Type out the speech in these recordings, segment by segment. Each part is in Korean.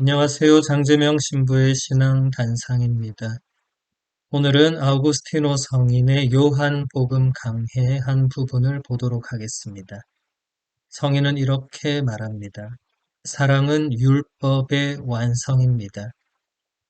안녕하세요. 장재명 신부의 신앙 단상입니다. 오늘은 아우구스티노 성인의 요한복음 강해 한 부분을 보도록 하겠습니다. 성인은 이렇게 말합니다. 사랑은 율법의 완성입니다.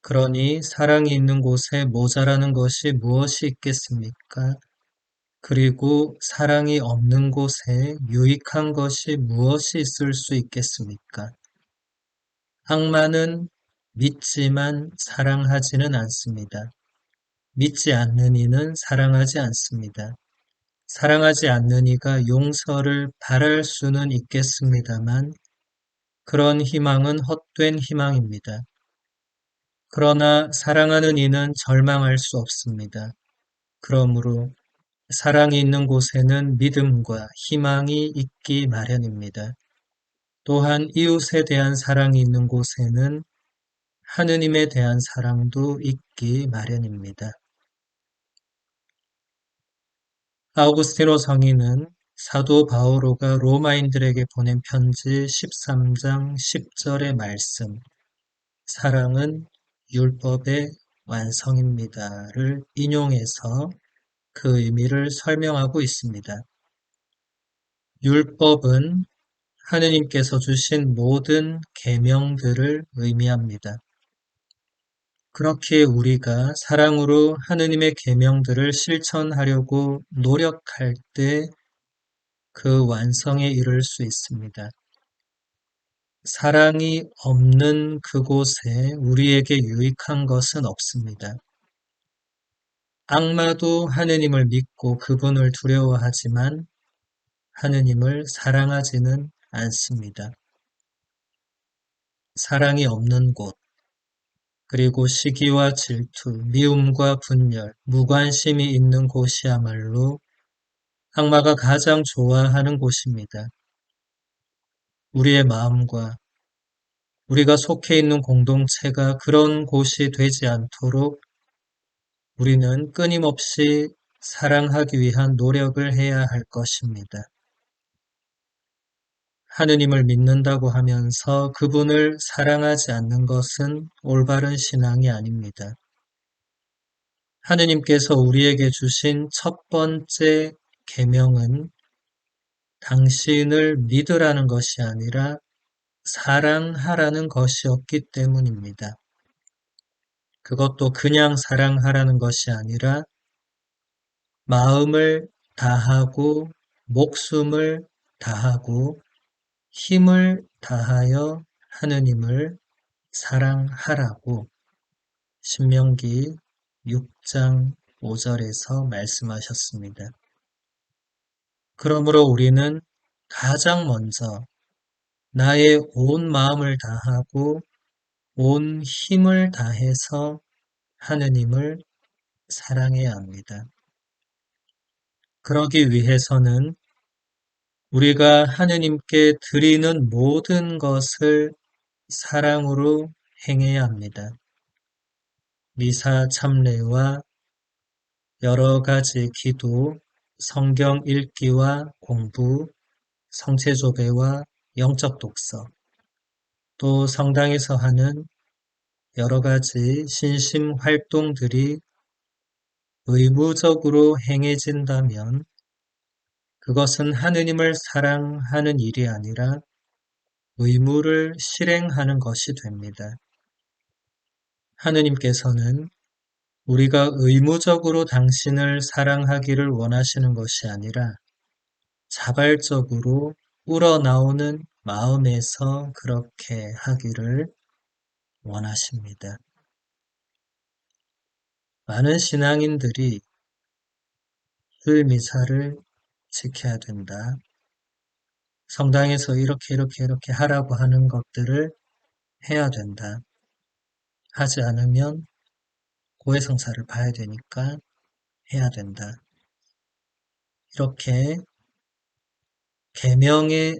그러니 사랑이 있는 곳에 모자라는 것이 무엇이 있겠습니까? 그리고 사랑이 없는 곳에 유익한 것이 무엇이 있을 수 있겠습니까? 악마는 믿지만 사랑하지는 않습니다. 믿지 않는 이는 사랑하지 않습니다. 사랑하지 않는 이가 용서를 바랄 수는 있겠습니다만 그런 희망은 헛된 희망입니다. 그러나 사랑하는 이는 절망할 수 없습니다. 그러므로 사랑이 있는 곳에는 믿음과 희망이 있기 마련입니다. 또한 이웃에 대한 사랑이 있는 곳에는 하느님에 대한 사랑도 있기 마련입니다. 아우구스티노 성인은 사도 바오로가 로마인들에게 보낸 편지 13장 10절의 말씀 사랑은 율법의 완성입니다를 인용해서 그 의미를 설명하고 있습니다. 율법은 하느님께서 주신 모든 계명들을 의미합니다. 그렇게 우리가 사랑으로 하느님의 계명들을 실천하려고 노력할 때 그 완성에 이를 수 있습니다. 사랑이 없는 그곳에 우리에게 유익한 것은 없습니다. 악마도 하느님을 믿고 그분을 두려워하지만 하느님을 사랑하지는 않습니다. 사랑이 없는 곳, 그리고 시기와 질투, 미움과 분열, 무관심이 있는 곳이야말로 악마가 가장 좋아하는 곳입니다. 우리의 마음과 우리가 속해 있는 공동체가 그런 곳이 되지 않도록 우리는 끊임없이 사랑하기 위한 노력을 해야 할 것입니다. 하느님을 믿는다고 하면서 그분을 사랑하지 않는 것은 올바른 신앙이 아닙니다. 하느님께서 우리에게 주신 첫 번째 계명은 당신을 믿으라는 것이 아니라 사랑하라는 것이었기 때문입니다. 그것도 그냥 사랑하라는 것이 아니라 마음을 다하고 목숨을 다하고 힘을 다하여 하느님을 사랑하라고 신명기 6장 5절에서 말씀하셨습니다. 그러므로 우리는 가장 먼저 나의 온 마음을 다하고 온 힘을 다해서 하느님을 사랑해야 합니다. 그러기 위해서는 우리가 하느님께 드리는 모든 것을 사랑으로 행해야 합니다. 미사 참례와 여러 가지 기도, 성경 읽기와 공부, 성체조배와 영적 독서, 또 성당에서 하는 여러 가지 신심 활동들이 의무적으로 행해진다면 그것은 하느님을 사랑하는 일이 아니라 의무를 실행하는 것이 됩니다. 하느님께서는 우리가 의무적으로 당신을 사랑하기를 원하시는 것이 아니라 자발적으로 우러나오는 마음에서 그렇게 하기를 원하십니다. 많은 신앙인들이 그 미사를 지켜야 된다. 성당에서 이렇게 이렇게 이렇게 하라고 하는 것들을 해야 된다. 하지 않으면 고해성사를 봐야 되니까 해야 된다. 이렇게 계명에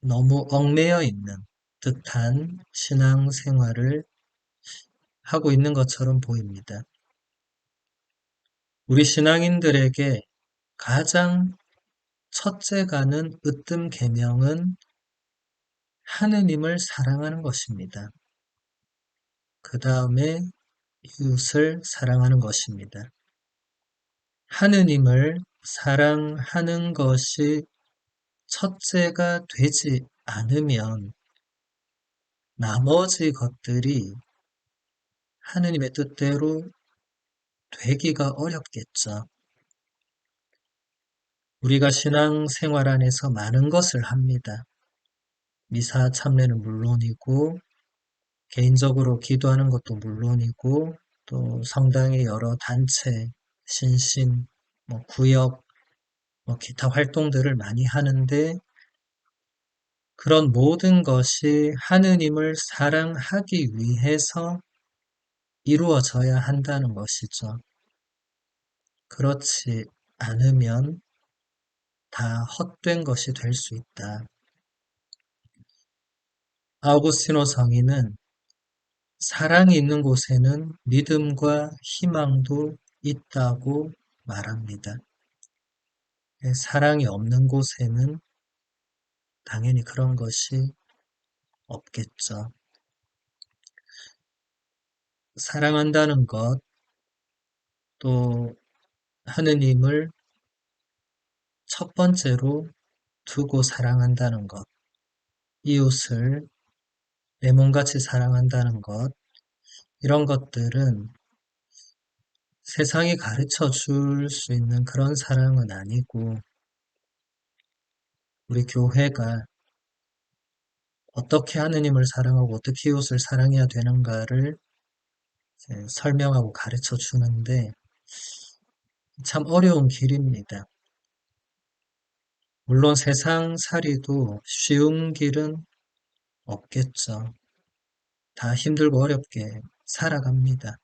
너무 얽매여 있는 듯한 신앙 생활을 하고 있는 것처럼 보입니다. 우리 신앙인들에게 가장 첫째 가는 으뜸 계명은 하느님을 사랑하는 것입니다. 그 다음에 이웃을 사랑하는 것입니다. 하느님을 사랑하는 것이 첫째가 되지 않으면 나머지 것들이 하느님의 뜻대로 되기가 어렵겠죠. 우리가 신앙 생활 안에서 많은 것을 합니다. 미사 참례는 물론이고 개인적으로 기도하는 것도 물론이고 또 성당의 여러 단체, 신신, 뭐 구역, 뭐 기타 활동들을 많이 하는데 그런 모든 것이 하느님을 사랑하기 위해서 이루어져야 한다는 것이죠. 그렇지 않으면 다 헛된 것이 될 수 있다. 아우구스티노 성인은 사랑이 있는 곳에는 믿음과 희망도 있다고 말합니다. 네, 사랑이 없는 곳에는 당연히 그런 것이 없겠죠. 사랑한다는 것, 또 하느님을 첫 번째로 두고 사랑한다는 것, 이웃을 내 몸같이 사랑한다는 것, 이런 것들은 세상이 가르쳐 줄 수 있는 그런 사랑은 아니고, 우리 교회가 어떻게 하느님을 사랑하고 어떻게 이웃을 사랑해야 되는가를 설명하고 가르쳐 주는데 참 어려운 길입니다. 물론 세상 살이도 쉬운 길은 없겠죠. 다 힘들고 어렵게 살아갑니다.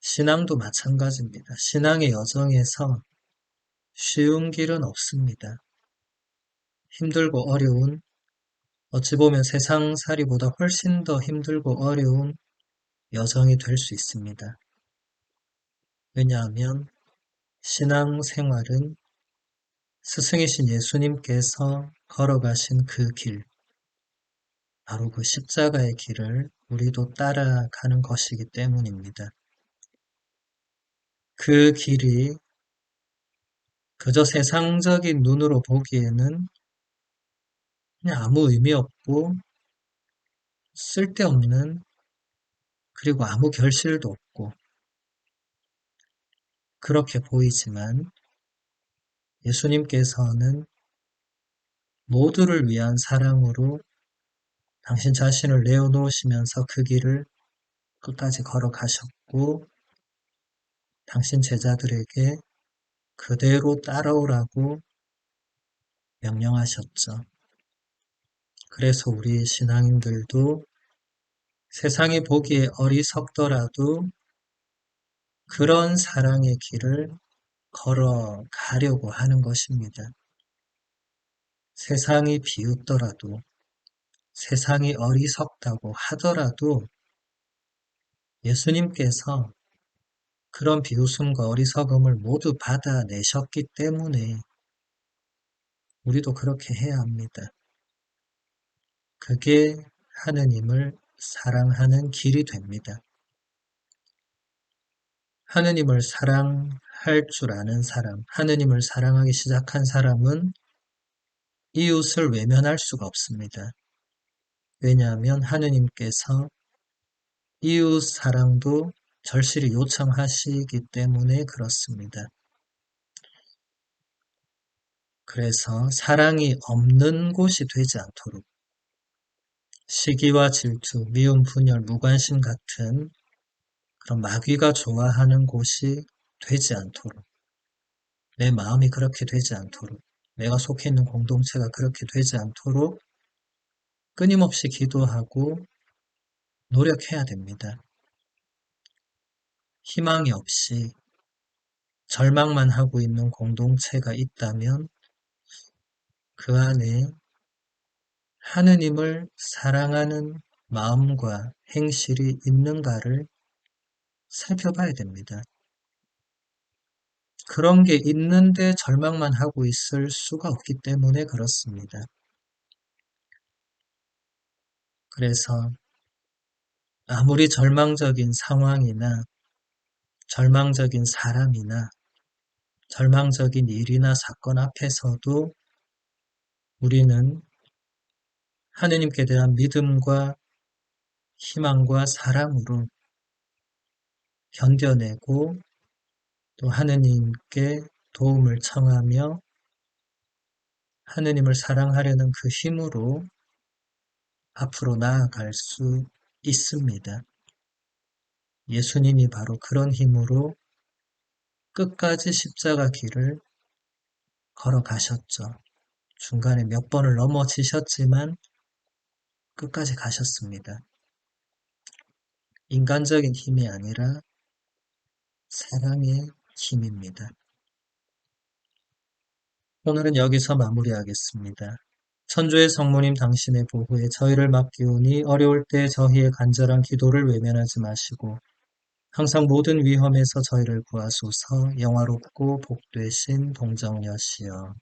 신앙도 마찬가지입니다. 신앙의 여정에서 쉬운 길은 없습니다. 힘들고 어려운 어찌 보면 세상 살이보다 훨씬 더 힘들고 어려운 여정이 될 수 있습니다. 왜냐하면 신앙 생활은 스승이신 예수님께서 걸어가신 그 길, 바로 그 십자가의 길을 우리도 따라가는 것이기 때문입니다. 그 길이 그저 세상적인 눈으로 보기에는 그냥 아무 의미 없고 쓸데없는 그리고 아무 결실도 없고 그렇게 보이지만 예수님께서는 모두를 위한 사랑으로 당신 자신을 내어놓으시면서 그 길을 끝까지 걸어가셨고 당신 제자들에게 그대로 따라오라고 명령하셨죠. 그래서 우리 신앙인들도 세상이 보기에 어리석더라도 그런 사랑의 길을 걸어가려고 하는 것입니다. 세상이 비웃더라도 세상이 어리석다고 하더라도 예수님께서 그런 비웃음과 어리석음을 모두 받아내셨기 때문에 우리도 그렇게 해야 합니다. 그게 하느님을 사랑하는 길이 됩니다. 하느님을 사랑 할 줄 아는 사람, 하느님을 사랑하기 시작한 사람은 이웃을 외면할 수가 없습니다. 왜냐하면 하느님께서 이웃 사랑도 절실히 요청하시기 때문에 그렇습니다. 그래서 사랑이 없는 곳이 되지 않도록 시기와 질투, 미움, 분열, 무관심 같은 그런 마귀가 좋아하는 곳이 되지 않도록 내 마음이 그렇게 되지 않도록 내가 속해 있는 공동체가 그렇게 되지 않도록 끊임없이 기도하고 노력해야 됩니다. 희망이 없이 절망만 하고 있는 공동체가 있다면 그 안에 하느님을 사랑하는 마음과 행실이 있는가를 살펴봐야 됩니다. 그런 게 있는데 절망만 하고 있을 수가 없기 때문에 그렇습니다. 그래서 아무리 절망적인 상황이나 절망적인 사람이나 절망적인 일이나 사건 앞에서도 우리는 하느님께 대한 믿음과 희망과 사랑으로 견뎌내고 또 하느님께 도움을 청하며 하느님을 사랑하려는 그 힘으로 앞으로 나아갈 수 있습니다. 예수님이 바로 그런 힘으로 끝까지 십자가 길을 걸어가셨죠. 중간에 몇 번을 넘어지셨지만 끝까지 가셨습니다. 인간적인 힘이 아니라 사랑의 힘입니다. 오늘은 여기서 마무리하겠습니다. 천주의 성모님 당신의 보호에 저희를 맡기오니 어려울 때 저희의 간절한 기도를 외면하지 마시고 항상 모든 위험에서 저희를 구하소서 영화롭고 복되신 동정여시여.